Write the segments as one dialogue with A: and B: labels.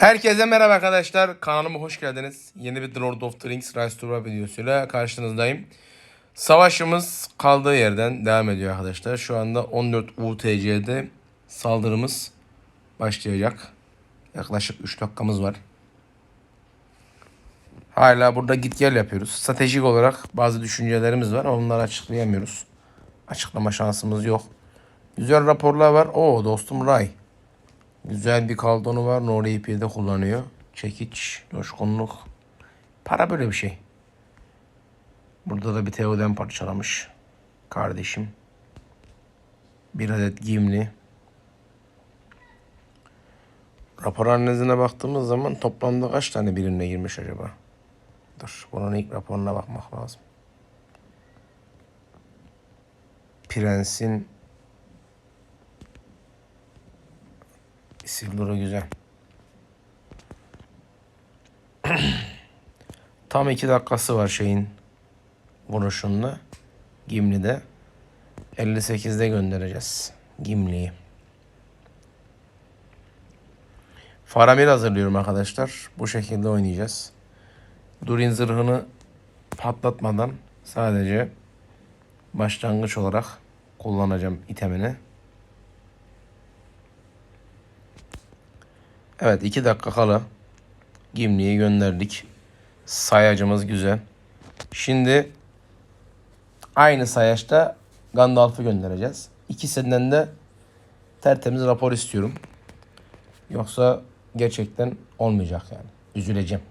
A: Herkese merhaba arkadaşlar. Kanalıma hoş geldiniz. Yeni bir The Lord of the Rings Rise to War videosuyla karşınızdayım. Savaşımız kaldığı yerden devam ediyor arkadaşlar. Şu anda 14 UTC'de saldırımız başlayacak. Yaklaşık 3 dakikamız var. Hala burada git gel yapıyoruz. Stratejik olarak bazı düşüncelerimiz var. Onları açıklayamıyoruz. Açıklama şansımız yok. Güzel raporlar var. Oo dostum Ray. Güzel bir kaldonu var. Nuri ipi de kullanıyor. Çekiç, coşkunluk. Para böyle bir şey. Burada da bir Theoden parçalamış. Kardeşim. Bir adet Gimli. Rapor analizine baktığımız zaman toplamda kaç tane birimle girmiş acaba? Dur, bunun ilk raporuna bakmak lazım. Prens'in Sivlura güzel. Tam iki dakikası var şeyin vuruşunda. Gimli'de. 58'de göndereceğiz. Gimli'yi. Faramir hazırlıyorum arkadaşlar. Bu şekilde oynayacağız. Durin zırhını patlatmadan sadece başlangıç olarak kullanacağım itemini. Evet 2 dakika kala Gimli'yi gönderdik. Sayacımız güzel. Şimdi aynı sayaçta Gandalf'ı göndereceğiz. İkisinden de tertemiz rapor istiyorum. Yoksa gerçekten olmayacak yani. Üzüleceğim.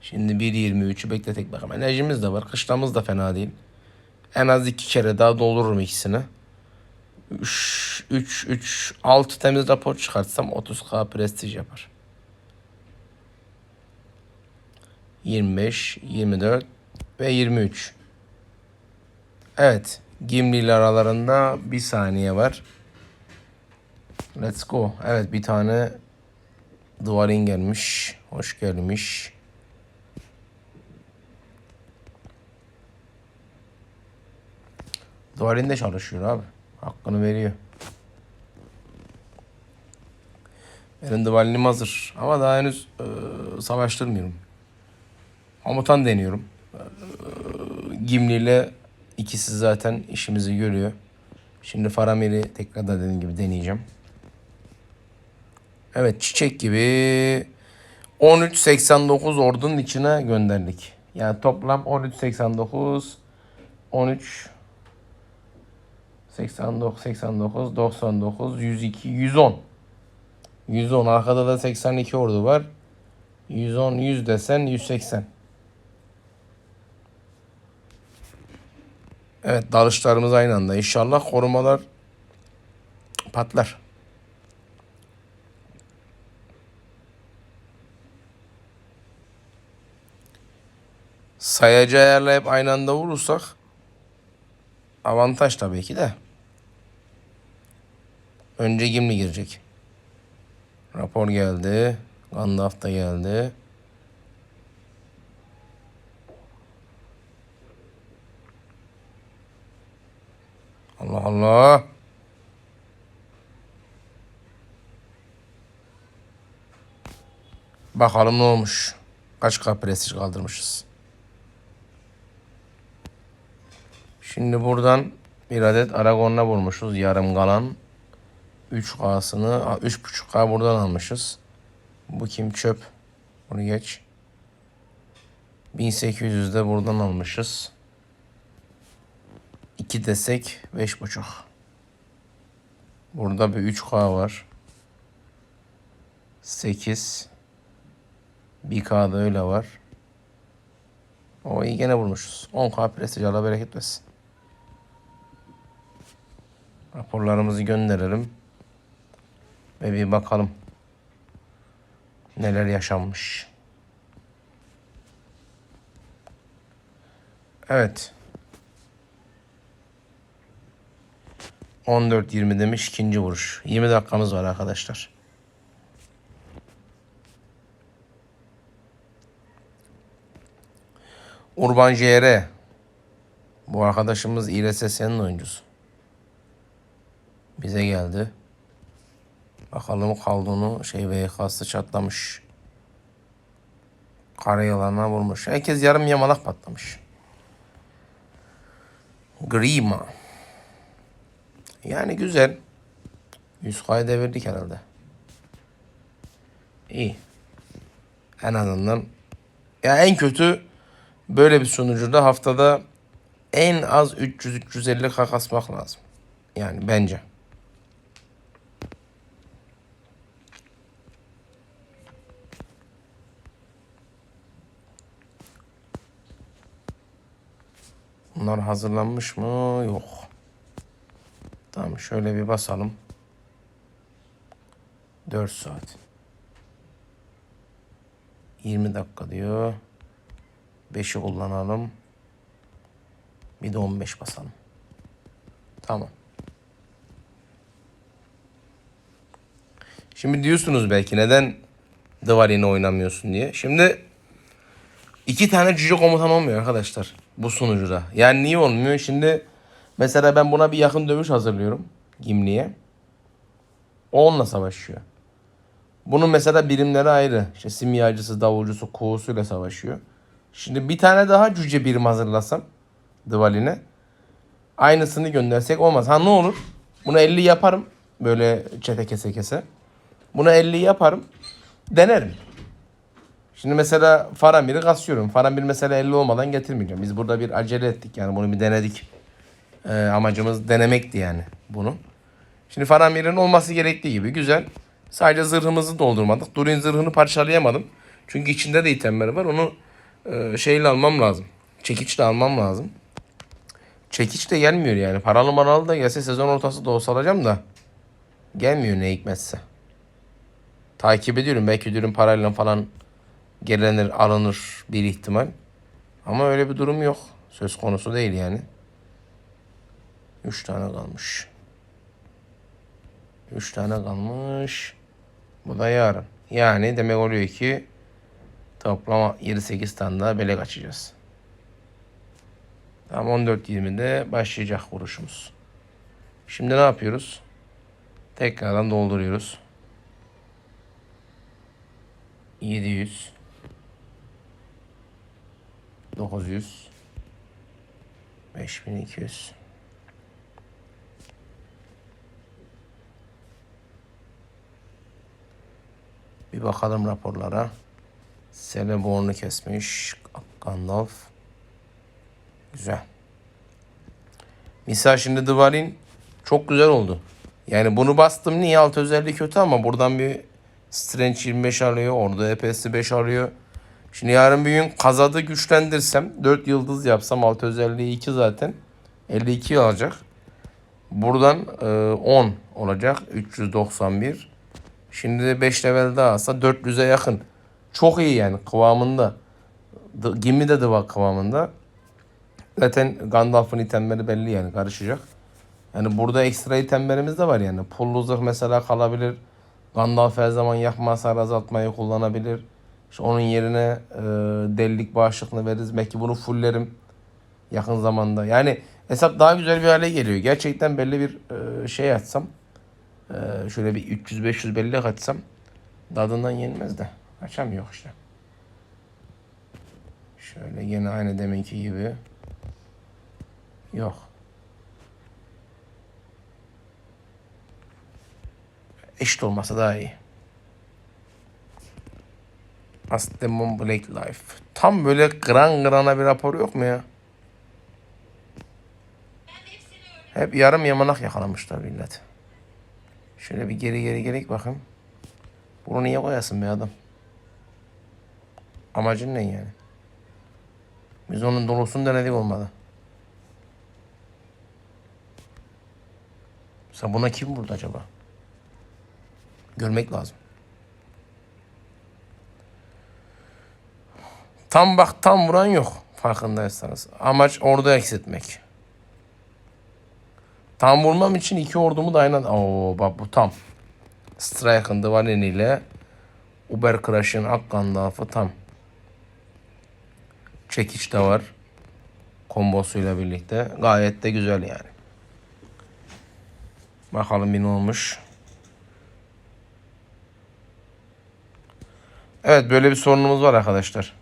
A: Şimdi 1.23'ü bekletek bakalım. Enerjimiz de var. Kışlamız da fena değil. En az iki kere daha doldururum ikisini. 3, 3, 3, 6 temiz rapor çıkartsam 30k prestij yapar. 25, 24 ve 23. Evet. Gimli ile aralarında bir saniye var. Let's go. Evet bir tane duvarın gelmiş. Hoş gelmiş. Duvarın de çalışıyor abi. Hakkını veriyor. Benim duvarlim hazır. Ama daha henüz e, savaştırmıyorum. Komutan deniyorum. E, Gimli ile ikisi zaten işimizi görüyor. Şimdi Faramir'i tekrar da dediğim gibi deneyeceğim. Evet çiçek gibi 13.89 ordunun içine gönderdik. Yani toplam 13.89 13 89, 89, 99, 102, 110. 110. Arkada da 82 ordu var. 110, 100 desen 180. Evet dalışlarımız aynı anda. İnşallah korumalar patlar. Sayacı ayarlayıp aynı anda vurursak avantaj tabii ki de. Önce Gimli girecek. Rapor geldi. Gandalf da geldi. Allah Allah. Bakalım ne olmuş. Kaç K prestij kaldırmışız. Şimdi buradan bir adet Aragon'la vurmuşuz. Yarım kalan. 3K'sını 3.5K buradan almışız. Bu kim çöp. Bunu geç. 1800 de buradan almışız. 2 desek 5.5. Burada bir 3K var. 8. 1K da öyle var. O iyi gene vurmuşuz. 10K prestij Allah bereket versin. Raporlarımızı gönderelim. Ve bir bakalım. Neler yaşanmış. Evet. 14-20 demiş ikinci vuruş. 20 dakikamız var arkadaşlar. Urban JR. Bu arkadaşımız İRSS'nin oyuncusu. Bize geldi. Bakalım kaldığını şey VK'sı çatlamış. Karayolana vurmuş. Herkes yarım yamalak patlamış. Grima. Yani güzel. 100 kayı devirdik herhalde. İyi. En azından ya en kötü böyle bir sonucuda haftada en az 300-350 k kasmak lazım. Yani bence. Bunlar hazırlanmış mı? Yok. Tamam şöyle bir basalım. 4 saat. 20 dakika diyor. 5'i kullanalım. Bir de 15 basalım. Tamam. Şimdi diyorsunuz belki neden Dvarin'i oynamıyorsun diye. Şimdi iki tane cüce komutan olmuyor arkadaşlar bu sunucuda. Yani niye olmuyor? Şimdi mesela ben buna bir yakın dövüş hazırlıyorum Gimli'ye. O onunla savaşıyor. Bunun mesela birimleri ayrı. İşte simyacısı, davulcusu, kuğusuyla savaşıyor. Şimdi bir tane daha cüce birim hazırlasam Dvalin'e. Aynısını göndersek olmaz. Ha ne olur? Bunu 50 yaparım. Böyle çete kese kese. Bunu 50 yaparım. Denerim. Şimdi mesela Faramir'i kasıyorum. Faramir mesela 50 olmadan getirmeyeceğim. Biz burada bir acele ettik yani bunu bir denedik. Ee, amacımız denemekti yani bunu. Şimdi Faramir'in olması gerektiği gibi güzel. Sadece zırhımızı doldurmadık. Durin zırhını parçalayamadım. Çünkü içinde de itemleri var. Onu e, şeyle almam lazım. Çekiçle almam lazım. Çekiç de gelmiyor yani. Paralı maralı da gelse sezon ortası da olsa alacağım da. Gelmiyor ne hikmetse. Takip ediyorum. Belki diyorum parayla falan gelenir alınır bir ihtimal. Ama öyle bir durum yok. Söz konusu değil yani. Üç tane kalmış. Üç tane kalmış. Bu da yarın. Yani demek oluyor ki toplam 7-8 tane daha belek açacağız. Tamam 14.20'de başlayacak vuruşumuz. Şimdi ne yapıyoruz? Tekrardan dolduruyoruz. 700 900 5200 Bir bakalım raporlara. Celeborn'u kesmiş. Gandalf. Güzel. Misal şimdi Dvalin çok güzel oldu. Yani bunu bastım niye alt özelliği kötü ama buradan bir Strange 25 alıyor. Orada EPS'i 5 alıyor. Şimdi yarın bir gün kazadı güçlendirsem 4 yıldız yapsam alt özelliği 2 zaten. 52 alacak. Buradan e, 10 olacak. 391. Şimdi de 5 level daha alsa 400'e yakın. Çok iyi yani kıvamında. Gimli de Dva kıvamında. Zaten Gandalf'ın itemleri belli yani karışacak. Yani burada ekstra itemlerimiz de var yani. Pullu mesela kalabilir. Gandalf her zaman yakma hasar azaltmayı kullanabilir. İşte onun yerine e, delilik bağışıklığını veririz. Belki bunu fulllerim yakın zamanda. Yani hesap daha güzel bir hale geliyor. Gerçekten belli bir e, şey açsam. e, şöyle bir 300-500 bellek açsam. Dadından yenmez de. Açamıyor işte. Şöyle yine aynı deminki gibi. Yok. Eşit olmasa daha iyi. Astemon Blake Life. Tam böyle gran grana bir rapor yok mu ya? Hep yarım yamanak yakalamışlar millet. Şöyle bir geri geri gerek bakayım. Bunu niye koyasın be adam? Amacın ne yani? Biz onun dolusunu denedik olmadı. Mesela buna kim vurdu acaba? Görmek lazım. Tam bak tam vuran yok farkındaysanız. Amaç ordu eksiltmek. Tam vurmam için iki ordumu da aynı Oo bak bu tam. Strike'ın Dvalin ile Uber Crash'ın Akkandaf'ı tam. Çekiç de var. Kombosuyla birlikte. Gayet de güzel yani. Bakalım bir olmuş. Evet böyle bir sorunumuz var arkadaşlar.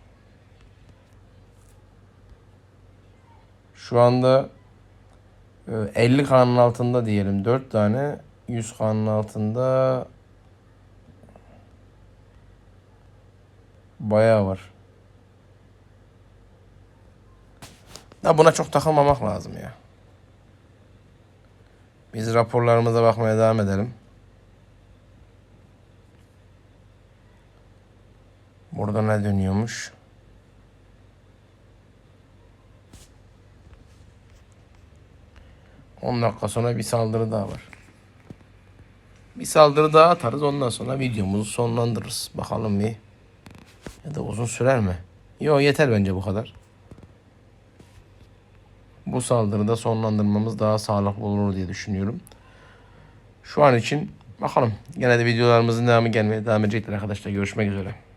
A: Şu anda e, 50 kanın altında diyelim 4 tane 100 kanın altında bayağı var. Da buna çok takılmamak lazım ya. Biz raporlarımıza bakmaya devam edelim. Burada ne dönüyormuş? On dakika sonra bir saldırı daha var. Bir saldırı daha atarız ondan sonra videomuzu sonlandırırız. Bakalım bir. Ya da uzun sürer mi? Yok yeter bence bu kadar. Bu saldırıda sonlandırmamız daha sağlıklı olur diye düşünüyorum. Şu an için bakalım. Gene de videolarımızın devamı gelmeye devam edecektir arkadaşlar. Görüşmek üzere.